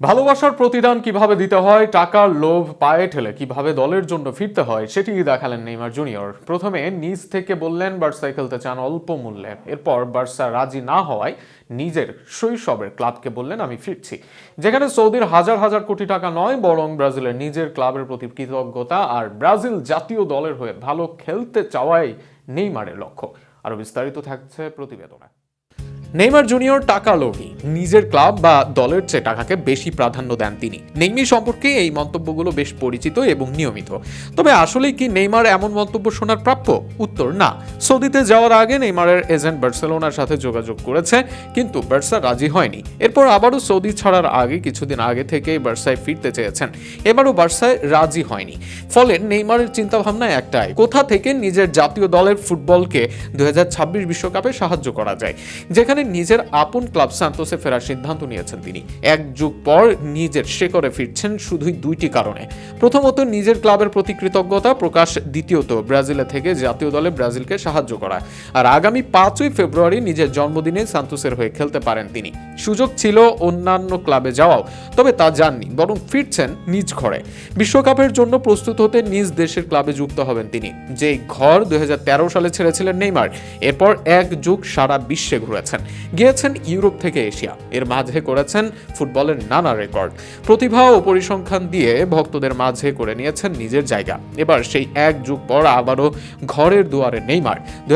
ভালোবাসার প্রতিদান কীভাবে দিতে হয়, টাকার লোভ পায়ে ঠেলে কীভাবে দলের জন্য ফিরতে হয়, সেটি দেখালেন নেইমার জুনিয়র। প্রথমে নিজ থেকে বললেন, বার্সায় খেলতে চান অল্প মূল্যে। এরপর বার্সা রাজি না হওয়ায় নিজের শৈশবের ক্লাবকে বললেন, আমি ফিরছি। যেখানে সৌদির হাজার হাজার কোটি টাকা নয়, বরং ব্রাজিলের নিজের ক্লাবের প্রতি কৃতজ্ঞতা আর ব্রাজিল জাতীয় দলের হয়ে ভালো খেলতে চাওয়াই নেইমারের লক্ষ্য। আরও বিস্তারিত থাকছে প্রতিবেদনে। নেইমার জুনিয়র টাকা লোভী। নিজের ক্লাব বা দলের চেয়ে টাকাকে বেশি প্রাধান্য দেন তিনি। নেইমি সম্পর্কে এই মন্তব্যগুলো বেশ পরিচিত এবং নিয়মিত। তবে আসলেই কি নেইমার এমন মন্তব্য শোনার প্রাপ্য? উত্তর না। সৌদিতে যাওয়ার আগে নেইমারের এজেন্ট বার্সেলোনার সাথে যোগাযোগ করেছে, কিন্তু বার্সা রাজি হয়নি। এরপর আবারও সৌদি ছাড়ার আগে কিছুদিন আগে থেকেই বার্সায় ফিরতে চেয়েছেন। এবারও বার্সায় রাজি হয়নি। ফলে নেইমারের চিন্তাভাবনা একটাই, কোথা থেকে নিজের জাতীয় দলের ফুটবলকে দু বিশ্বকাপে সাহায্য করা যায়? যেখানে নিজের আপন ক্লাব সান্তোসে ফেরার সিদ্ধান্ত নিয়েছেন তিনি। এক যুগ পর নিজের শেকরে ফিরছেন শুধুই দুইটি কারণে। প্রথমত, নিজের ক্লাবের প্রতি কৃতজ্ঞতা প্রকাশ, দ্বিতীয়ত, ব্রাজিলে থেকে জাতীয় দলে ব্রাজিলকে সাহায্য করা। আর আগামী পাঁচই ফেব্রুয়ারি নিজের জন্মদিনে সান্তোসের হয়ে খেলতে পারেন তিনি। সুযোগ ছিল অন্যান্য ক্লাবে যাওয়াও, তবে তা যাননি, বরং ফিরছেন নিজ ঘরে। বিশ্বকাপের জন্য প্রস্তুত হতে নিজ দেশের ক্লাবে যুক্ত হবেন তিনি। যে ঘর দুই হাজার তেরো সালে ছেড়েছিলেন নেইমার, এরপর এক যুগ সারা বিশ্বে ঘুরেছেন। গিয়েছেন ইউরোপ থেকে এশিয়া। এর মাঝে করেছেন ফুটবলের নানা রেকর্ড। প্রতিভা ও পরিসংখ্যান দিয়ে ভক্তদের মাঝে করে নিয়েছেন নিজের জায়গা। এবার সেই এক যুগ পর আবারও ঘরের দুয়ারে নেইমার। দু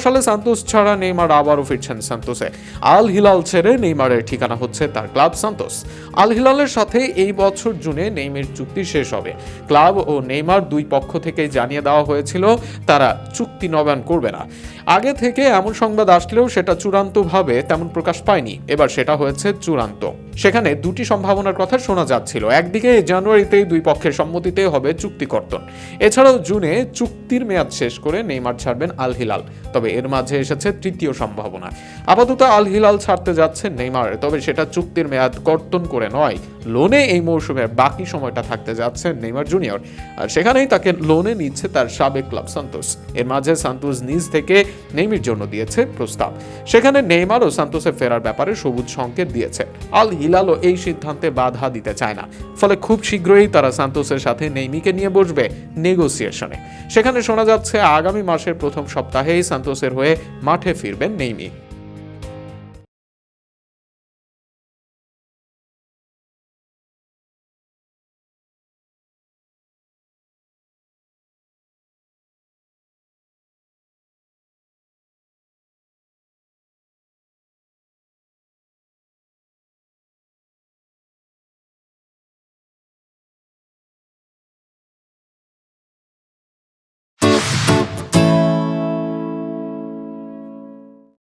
সালে সান্তোস ছাড়া নেইমার আবারও ফিরছেন সান্তোসে। আল হিলাল ছেড়ে নেইমারের ঠিকানা হচ্ছে তার ক্লাব সান্তোস। আল হিলালের সাথে এই বছর জুনে নেইমের চুক্তি শেষ হবে। ক্লাব ও নেইমার দুই পক্ষ থেকেই জানিয়ে দেওয়া হয়েছিল, তারা চুক্তি নবায়ন করবে না। আগে থেকে এমন সংবাদ আসলেও সেটা চূড়ান্তভাবে তেমন প্রকাশ পায়নি। এবার সেটা হয়েছে চূড়ান্ত। সেখানে দুটি সম্ভাবনার কথা শোনা যাচ্ছিল। একদিকে জানুয়ারিতেই দুই পক্ষের সম্মতিতে হবে চুক্তি কর্তন। এছাড়াও জুনে চুক্তির মেয়াদ শেষ করে নেইমার ছাড়বেন আল হিলাল তবে এর মাঝে এসেছে তৃতীয় সম্ভাবনা। আপাতত আল হিলাল ছাড়তে যাচ্ছে নেইমার, তবে সেটা চুক্তির মেয়াদ কর্তন করে নয়। লোনে এই মৌসুমের বাকি সময়টা থাকতে যাচ্ছে নেইমার জুনিয়র। আর সেখানেই তাকে লোনে নিচ্ছে তার সাবেক ক্লাব সান্তোস। এর মাঝে সান্তোস নিজ থেকে নেইমির জন্য দিয়েছে প্রস্তাব। সেখানে নেইমার ও সান্তোসে ফেরার ব্যাপারে সবুজ সংকেত দিয়েছে। আল হিলালও এই সিদ্ধান্তে বাধা দিতে চায় না। ফলে খুব শীঘ্রই তারা সান্তোসের সাথে নেইমিকে নিয়ে বসবে নেগোসিয়েশনে। সেখানে শোনা যাচ্ছে, আগামী মাসের প্রথম সপ্তাহেই সান্তোসের হয়ে মাঠে ফিরবেন নেইমি।